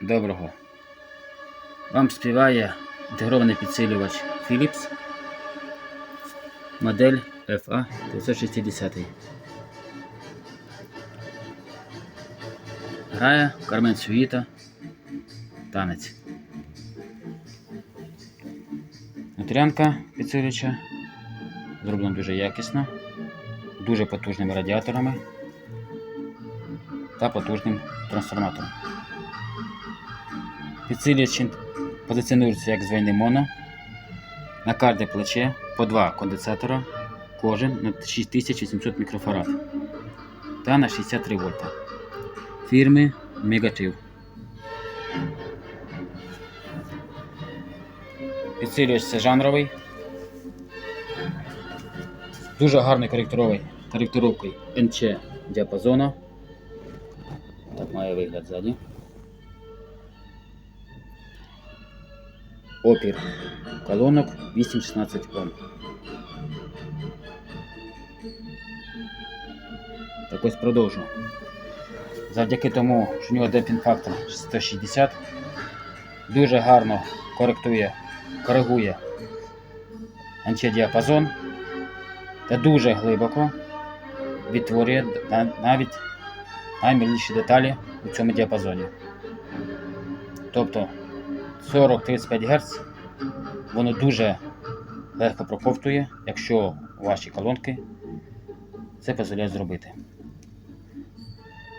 доброго. Вам співає інтегрований підсилювач Philips. Модель FA 960. Грає Кармен Суїта. Танець. Внутрянка підсилювача зроблена дуже якісно, дуже потужними радіаторами та потужним трансформатором. Підсилювач позиціонується як звійний моно. На кожне плече по два конденсатора, кожен на 6800 мікрофарад та на 63 вольта. Фірми Мегатив. Підсилювач це жанровий. Дуже гарною коректуровою коректировкою НЧ діапазону. Так має вигляд ззаді. Опір колонок 8-16 Ом. Так ось продовжу. Завдяки тому, що у нього демпінг фактор 160, дуже гарно коректує, коригує антидіапазон та дуже глибоко відтворює навіть наймільніші деталі у цьому діапазоні. Тобто 40-35 Гц воно дуже легко проковтує, якщо ваші колонки це дозволяє зробити.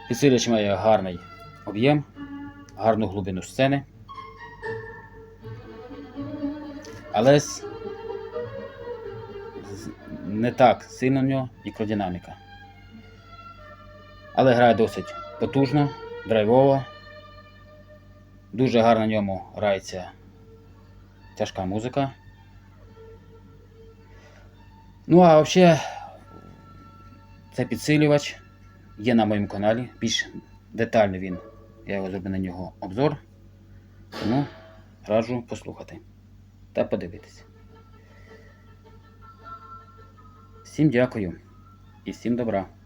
Підсилювач має гарний об'єм, гарну глибину сцени. Але не так сильно в нього мікродинаміка. Але грає досить потужно, драйвово. Дуже гарно ньому грається тяжка музика. Ну а взагалі, це підсилювач є на моєму каналі. Більш детально він. Я його зробив на нього обзор. Тому раджу послухати та подивитися. Всім дякую і всім добра.